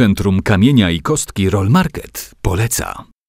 Centrum Kamienia i Kostki Roll Market poleca.